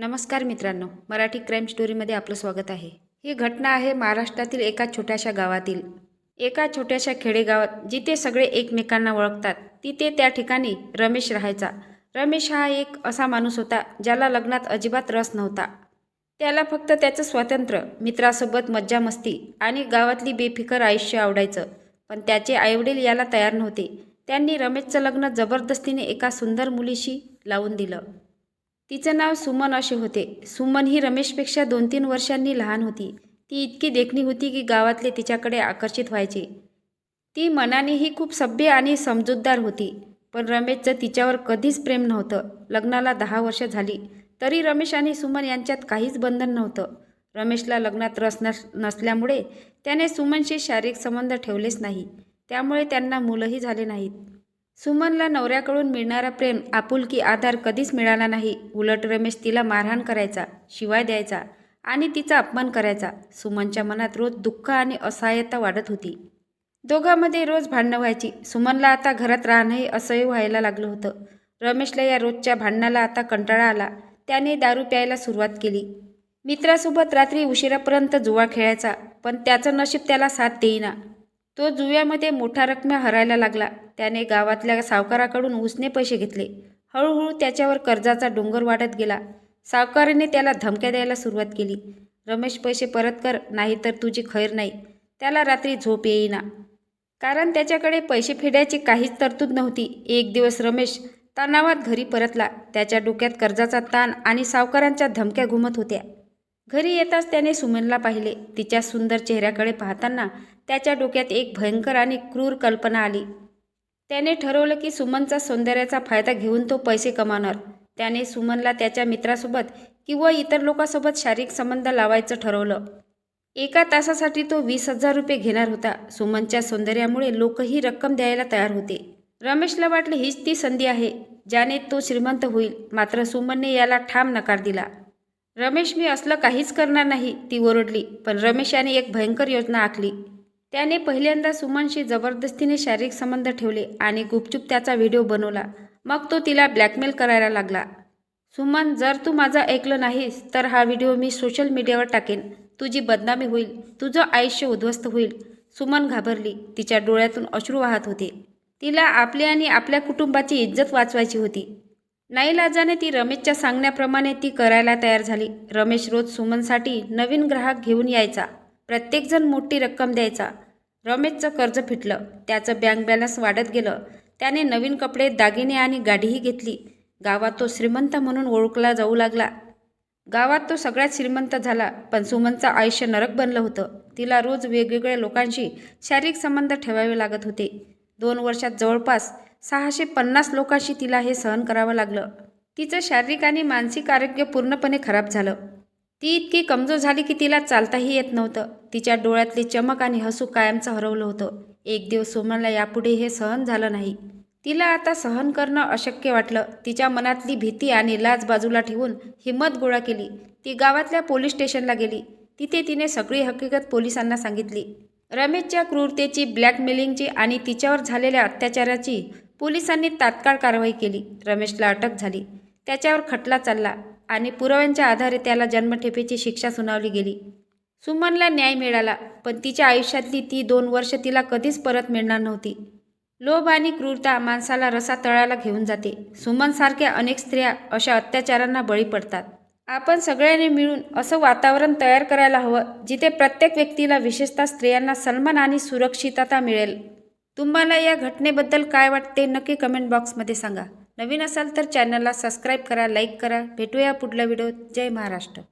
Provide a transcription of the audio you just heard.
नमस्कार मित्रांनो मराठी क्राईम स्टोरीमध्ये आपलं स्वागत आहे. ही घटना आहे महाराष्ट्रातील एका छोट्याशा गावातील. एका छोट्याशा खेडेगावात जिथे सगळे एकमेकांना ओळखतात तिथे त्या ठिकाणी रमेश राहायचा. रमेश हा एक असा माणूस होता ज्याला लग्नात अजिबात रस नव्हता. त्याला फक्त त्याचं स्वातंत्र्य मित्रासोबत मज्जा मस्ती आणि गावातली बेफिकर आयुष्य आवडायचं. पण त्याचे आईवडील याला तयार नव्हते. त्यांनी रमेशचं लग्न जबरदस्तीने एका सुंदर मुलीशी लावून दिलं. तिचं नाव सुमन असे होते. सुमन ही रमेशपेक्षा दोन तीन वर्षांनी लहान होती. ती इतकी देखणी होती की गावातले तिच्याकडे आकर्षित व्हायचे. ती मनानेही खूप सभ्य आणि समजूतदार होती पण रमेशचं तिच्यावर कधीच प्रेम नव्हतं. लग्नाला दहा वर्ष झाली तरी रमेश आणि सुमन यांच्यात काहीच बंधन नव्हतं. रमेशला लग्नात रस नस नसल्यामुळे त्याने सुमनशी शारीरिक संबंध ठेवलेच नाही. त्यामुळे त्यांना मुलंही झाले नाहीत. सुमनला नवऱ्याकडून मिळणारा प्रेम आपुलकी आधार कधीच मिळाला नाही. उलट रमेश तिला मारहाण करायचा शिवाय द्यायचा आणि तिचा अपमान करायचा. सुमनच्या मनात रोज दुःख आणि असहाय्यता वाढत होती. दोघांमध्ये रोज भांडणं व्हायची. सुमनला आता घरात राहणंही असह्य व्हायला लागलं होतं. रमेशला या रोजच्या भांडणाला आता कंटाळा आला. त्याने दारू प्यायला सुरुवात केली. मित्रासोबत रात्री उशिरापर्यंत जुवा खेळायचा पण त्याचं नशीब त्याला साथ देईना. तो जुव्यामध्ये मोठा रकमा हरायला लागला. त्याने गावातल्या सावकाराकडून उसने पैसे घेतले. हळूहळू त्याच्यावर कर्जाचा डोंगर वाढत गेला. सावकाराने त्याला धमक्या द्यायला सुरुवात केली. रमेश पैसे परत कर नाहीतर तुझी खैर नाही. त्याला रात्री झोप येईना. कारण त्याच्याकडे पैसे फेडायची काहीच तरतूद नव्हती. एक दिवस रमेश तणावात घरी परतला. त्याच्या डोक्यात कर्जाचा ताण आणि सावकारांच्या धमक्या घुमत होत्या. घरी येताच त्याने सुमनला पाहिले. तिच्या सुंदर चेहऱ्याकडे पाहताना त्याच्या डोक्यात एक भयंकर आणि क्रूर कल्पना आली. त्याने ठरवलं की सुमनचा सौंदर्याचा फायदा घेऊन तो पैसे कमावणार. त्याने सुमनला त्याच्या मित्रासोबत किंवा इतर लोकांसोबत शारीरिक संबंध लावायचं ठरवलं. एका तासासाठी तो वीस हजार रुपये घेणार होता. सुमनच्या सौंदर्यामुळे लोकही रक्कम द्यायला तयार होते. रमेशला वाटले हीच ती संधी आहे ज्याने तो श्रीमंत होईल. मात्र सुमनने याला ठाम नकार दिला. रमेश मी असलं काहीच करणार नाही. ती ओरडली. पण रमेश याने एक भयंकर योजना आखली. त्याने पहिल्यांदा सुमनशी जबरदस्तीने शारीरिक संबंध ठेवले आणि गुपचूप त्याचा व्हिडिओ बनवला. मग तो तिला ब्लॅकमेल करायला लागला. सुमन जर तू माझं ऐकलं नाहीस तर हा व्हिडिओ मी सोशल मीडियावर टाकेन. तुझी बदनामी होईल. तुझं आयुष्य उद्ध्वस्त होईल. सुमन घाबरली. तिच्या डोळ्यातून अश्रू वाहत होते. तिला आपली आणि आपल्या कुटुंबाची इज्जत वाचवायची होती. नाईलाजाने ती रमेशच्या सांगण्याप्रमाणे ती करायला तयार झाली. रमेश रोज सुमनसाठी नवीन ग्राहक घेऊन यायचा. प्रत्येकजण मोठी रक्कम द्यायचा. रमेशचं कर्ज फिटलं. त्याचं बँक बॅलन्स वाढत गेलं. त्याने नवीन कपडे दागिने आणि गाडीही घेतली. गावात तो श्रीमंत म्हणून ओळखला जाऊ लागला. गावात तो सगळ्यात श्रीमंत झाला पण सुमनचं आयुष्य नरक बनलं होतं. तिला रोज वेगवेगळ्या लोकांशी शारीरिक संबंध ठेवावे लागत होते. दोन वर्षात जवळपास सहाशे पन्नास लोकांशी तिला हे सहन करावं लागलं. तिचं शारीरिक आणि मानसिक आरोग्य पूर्णपणे खराब झालं. ती इतकी कमजोर झाली की तिला चालताही येत नव्हतं. तिच्या डोळ्यातली चमक आणि हसू कायमचं हरवलं होतं. एक दिवस सुमनला यापुढे हे सहन झालं नाही. तिला आता सहन करणं अशक्य वाटलं. तिच्या मनातली भीती आणि लाज बाजूला ठेवून हिंमत गोळा केली. ती गावातल्या पोलीस स्टेशनला गेली. तिथे तिने सगळी हकीकत पोलिसांना सांगितली. रमेशच्या क्रूरतेची ब्लॅकमेलिंगची आणि तिच्यावर झालेल्या अत्याचाराची पोलिसांनी तात्काळ कारवाई केली. रमेशला अटक झाली. त्याच्यावर खटला चालला आणि पुराव्यांच्या आधारे त्याला जन्मठेपेची शिक्षा सुनावली गेली. सुमनला न्याय मिळाला पण तिच्या आयुष्यातली ती दोन वर्ष तिला कधीच परत मिळणार नव्हती. लोभ आणि क्रूरता माणसाला रसा तळाला घेऊन जाते. सुमनसारख्या अनेक स्त्रिया अशा अत्याचारांना बळी पडतात. आपण सगळ्यांनी मिळून असं वातावरण तयार करायला हवं जिथे प्रत्येक व्यक्तीला विशेषतः स्त्रियांना सन्मान आणि सुरक्षितता मिळेल. तुम्हाला या घटनेबद्दल काय वाटते नक्की कमेंट बॉक्समध्ये सांगा. नवीन असाल तर चॅनलला सबस्क्राईब करा लाईक करा. भेटूया पुढल्या व्हिडिओत जय महाराष्ट्र.